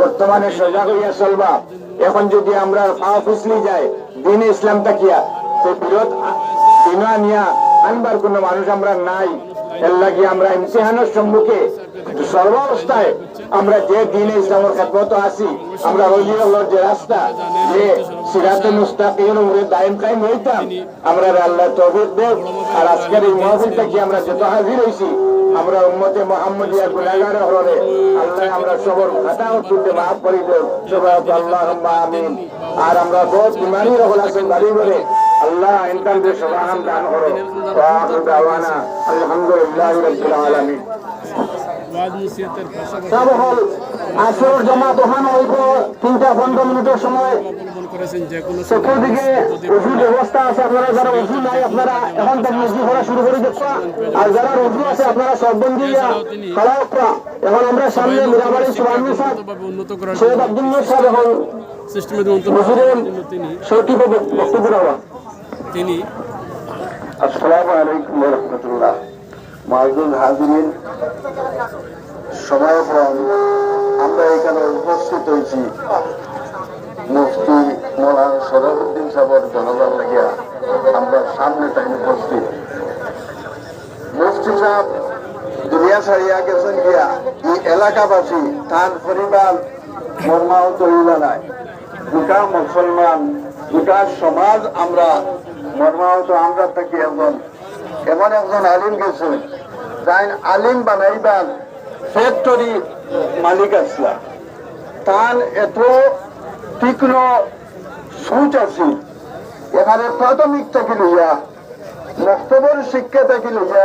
বর্তমানে সজাগ হইয়া চলবা। এখন যদি আমরা পা ফুসলি যায় দিন ইসলাম তাকিয়া তো বিরোধ দিন নিয়া আনবার কোন মানুষ আমরা নাই। এর আমরা ইমতিহানের সম্মুখে সর্বাবস্থায় আমরা যে দিন ইসলামের খেদমত আছি, আমরা রোজি আল্লাহর যে রাস্তা যে সিরাতে মুস্তাকিমের উপরে দায়েম কায়েম হইতাম, আমরা আল্লাহ তৌফিক দেব। আর আজকের এই মহফিল থেকে আমরা যত হাজির হইছি, আমরা উম্মতে মোহাম্মদিয়া গুনাহগার হরে আল্লাহ আমরা সবর খাতা ও তুলতে মাফ করি দেব সবাই আল্লাহুম্মা আমিন। আর আমরা বহুত বিমারি রহল আছেন, বাড়ি করে আল্লাহ ইনকাম দিয়ে সবাহান দান করো। আলহামদুলিল্লাহি রাব্বিল আলামিন। ওয়াজ নসিহতের পাশাপাশি সব হল আসর জমা দোকান হইব তিনটা পনেরো মিনিটের সময়। অবলম্বন করেছেন যে কোনো চতুর্দিকে ওষুধ ব্যবস্থা আছে আপনারা যারা ওষুধ নাই আপনারা এখন থেকে করা শুরু করে দেখবা আর যারা রোজু আছে আপনারা সববন্দি খাওয়া করা এখন আমরা সামনে মিরাবাড়ি সাহেব সৈয়দ সাহেব এখন সিস্টেমের বক্তব্য দেওয়া। তিনি আসসালামু আলাইকুম রহমতুল্লাহ হাজিরিন সময় আমরা এখানে উপস্থিত হয়েছি মুফতি মৌলানা সরফুদ্দিন সাহেবের জনগণ লাগিয়া। আমরা সামনে তাই উপস্থিত। মুফতি সাহেব, দুনিয়া ছাড়িয়া গেছেন গিয়া, এই এলাকাবাসী, তার পরিবার মর্মাহত হইলা নাই। গোটা মুসলমান, গোটা সমাজ আমরা মর্মাহত আমরা থাকি একজন। এমন একজন আলিম গেছে যাই আলিম বানাইবার ফ্যাক্টরি মালিক আসলা। তার এত তীক্ষ্ণ সোচ আছে। এখানে প্রাথমিক থাকি লইয়া, বক্তব্যের শিক্ষা থাকি লইয়া